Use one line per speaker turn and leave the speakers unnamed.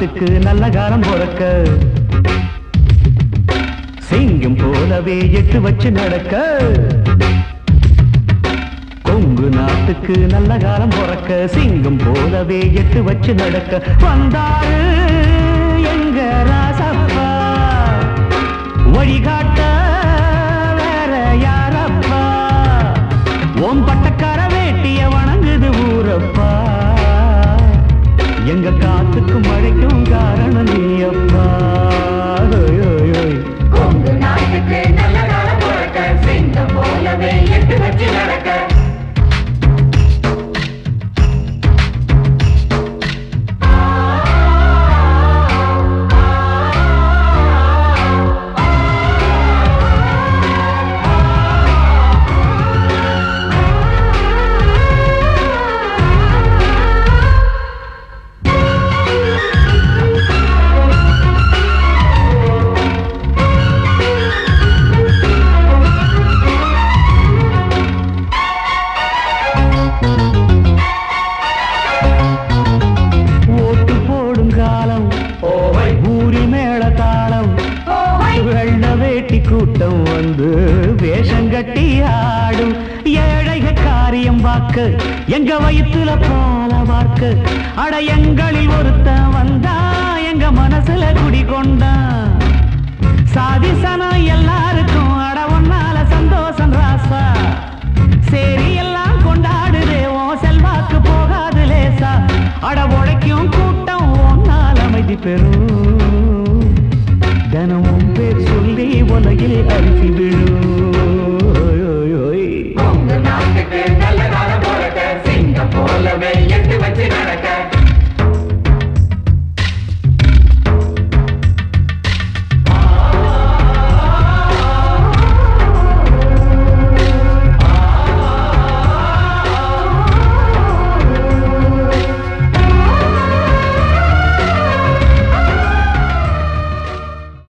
நாட்டுக்கு நல்ல காலம் பிறக்க. சிங்கம் போலவே எட்டு வச்சு நடக்க. கொங்கு நாட்டுக்கு நல்ல காலம் பிறக்க. சிங்கம் போலவே எட்டு வச்சு நடக்க. வந்தாரு கூட்டம் வந்து வேஷம் கட்டி ஆடும் ஏழைக காரியம் பார்க்க எங்க வயிற்றுல பால பார்க்க. அட எங்களில் ஒருத்தன் வந்தா எங்க மனசுல குடி கொண்டான். சாதிசனா எல்லாருக்கும் அட ஒன்னால சந்தோஷம் ராசா. சரி எல்லாம் கொண்டாடுதே ஓ செல்வாக்கு போகாது லேசா. அட உழைக்கும் கூட்டம் ஒன்னால் அமைதி பெறும். தினமும் பேர் சொல்லி உலகில் அரிசி விழும்